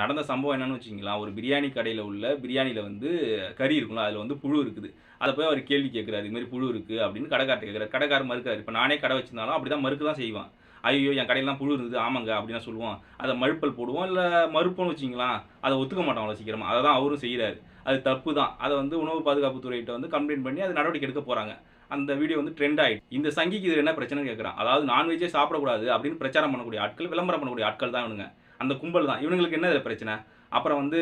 நடந்த சம்பவம் என்னன்னு வச்சுங்களா ஒரு பிரியாணி கடையில் உள்ள பிரியாணியில் வந்து கறி இருக்கும்ல அதில் வந்து புழு இருக்குது. அதை போய் அவர் கேள்வி கேட்குறாரு இதுமாதிரி புழு இருக்குது அப்படின்னு கடைக்கார்ட்ட கேட்குறாரு கடைக்காரர் மறுக்கிறார் இப்போ நானே கடை வச்சிருந்தாலும் அப்படி தான் மறுக்க தான் செய்வான். ஐயோ என் கடையிலாம் புழு இருக்குது ஆமாங்க அப்படின்னு சொல்லுவோம் அதை மழுப்பல் போடுவோம் இல்லை மறுப்போம்னு வச்சிங்களேன் அதை ஒத்துக்க மாட்டோம் அவ்வளோ சீக்கிரமாக அதை தான் அவரும் செய்கிறாரு அது தப்பு தான். அதை வந்து உணவு பாதுகாப்பு துறையிட்ட வந்து கம்ப்ளைண்ட் பண்ணி அது நடவடிக்கை எடுக்க போகிறாங்க அந்த வீடியோ வந்து ட்ரெண்ட் ஆயிடுச்சு. இந்த சங்கிக்கு இது என்ன பிரச்சனை கேட்குறான் அதாவது நான்வெஜ்ஜே சாப்பிடக்கூடாது அப்படின்னு பிரச்சாரம் பண்ணக்கூடிய ஆட்கள் விளம்பரம் பண்ணக்கூடிய ஆட்கள் தான் வேணுங்க அந்த கும்பல் தான். இவனுங்களுக்கு என்ன பிரச்சனை? அப்புறம் வந்து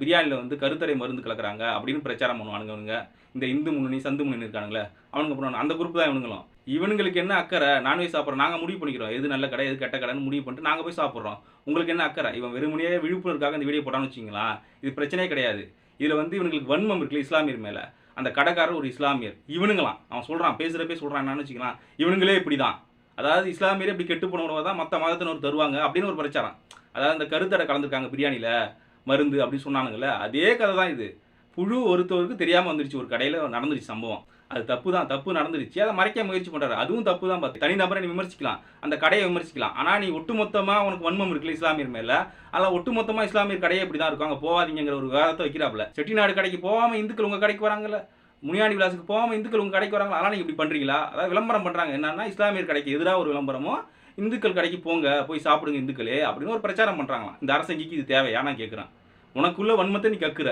பிரியாணியில் வந்து கருத்தடை மருந்து கலக்குறாங்க அப்படின்னு பிரச்சாரம் பண்ணுவானுங்க அவனுங்க இந்த இந்து முன்னணி சந்து முன்னணி இருக்கானுங்களே. அவனுங்க பண்ணுவாங்க அந்த குரூப் தான் இவனுங்களும். இவனுங்களுக்கு என்ன அக்கறை? நான்வெஜ் சாப்பிட்றோம். நாங்கள் முடிவு பண்ணிக்கிறோம். எது நல்ல கடை எது கெட்ட கடைன்னு முடிவு பண்ணிட்டு நாங்கள் போய் சாப்பிட்றோம். உங்களுக்கு என்ன அக்கறை? இவன் வெறுமனையே விழிப்புணர்வுக்காக இந்த வீடியோ போட்டான்னு வச்சிங்களா இது பிரச்சனையே கிடையாது. இதில் வந்து இவனுங்களுக்கு வன்மம் இருக்குல்ல இஸ்லாமியர் மேலே. அந்த கடைக்காரர் ஒரு இஸ்லாமியர். இவனுங்களாம். அவன் சொல்கிறான் பேசுகிறப்பே சொல்கிறான் என்னன்னு வச்சுக்கலாம் இவனுங்களே இப்படி தான் அதாவது இஸ்லாமியரே இப்படி கெட்டு போனவங்க தான் மற்ற மதத்தினர் தருவாங்க அப்படின்னு ஒரு பிரச்சாரம். அதாவது அந்த கருத்தடை கலந்துருக்காங்க பிரியாணியில் மருந்து அப்படின்னு சொன்னானுங்களே அதே கதை தான் இது. புழு ஒருத்தவருக்கு தெரியாமல் வந்துருச்சு ஒரு கடையில் நடந்துருச்சு சம்பவம். அது தப்பு தான் தப்பு நடந்துருச்சு. அதை மறைக்க முயற்சி பண்ணுறாரு அதுவும் தப்பு தான் பார்த்து தனிநபரை நீ விமர்சிக்கலாம். அந்த கடையை விமர்சிக்கலாம். ஆனால் நீ ஒட்டுமொத்தமாக உனக்கு வன்மம் இருக்குல்ல இஸ்லாமியர் மேலே? அதில் ஒட்டுமொத்தமாக இஸ்லாமியர் கடையே இப்படி தான் இருக்கும் அங்கே போகாதீங்கிற ஒரு விவாதத்தை வைக்கிறாப்புல. செட்டிநாடு கடைக்கு போகாமல் இந்துக்கள் உங்கள் கடைக்கு வராங்கல்ல? முனியாண்டி விலாசுக்கு போகாமல் இந்துக்கள் உங்கள் கடைக்கு வராங்களா? அதெல்லாம் நீங்கள் இப்படி பண்ணுறீங்களா அதாவது விளம்பரம் பண்ணுறாங்க என்னன்னா இஸ்லாமியர் கடைக்கு எதிராக ஒரு விளம்பரமோ இந்துக்கள் கடைக்கு போங்க போய் சாப்பிடுங்க இந்துக்களே அப்படின்னு ஒரு பிரச்சாரம் பண்ணுறாங்களாம் இந்த அரசங்கிக்கு இது தேவையா? நான் கேட்குறேன் உனக்குள்ள வன்மத்தை நீ கக்குற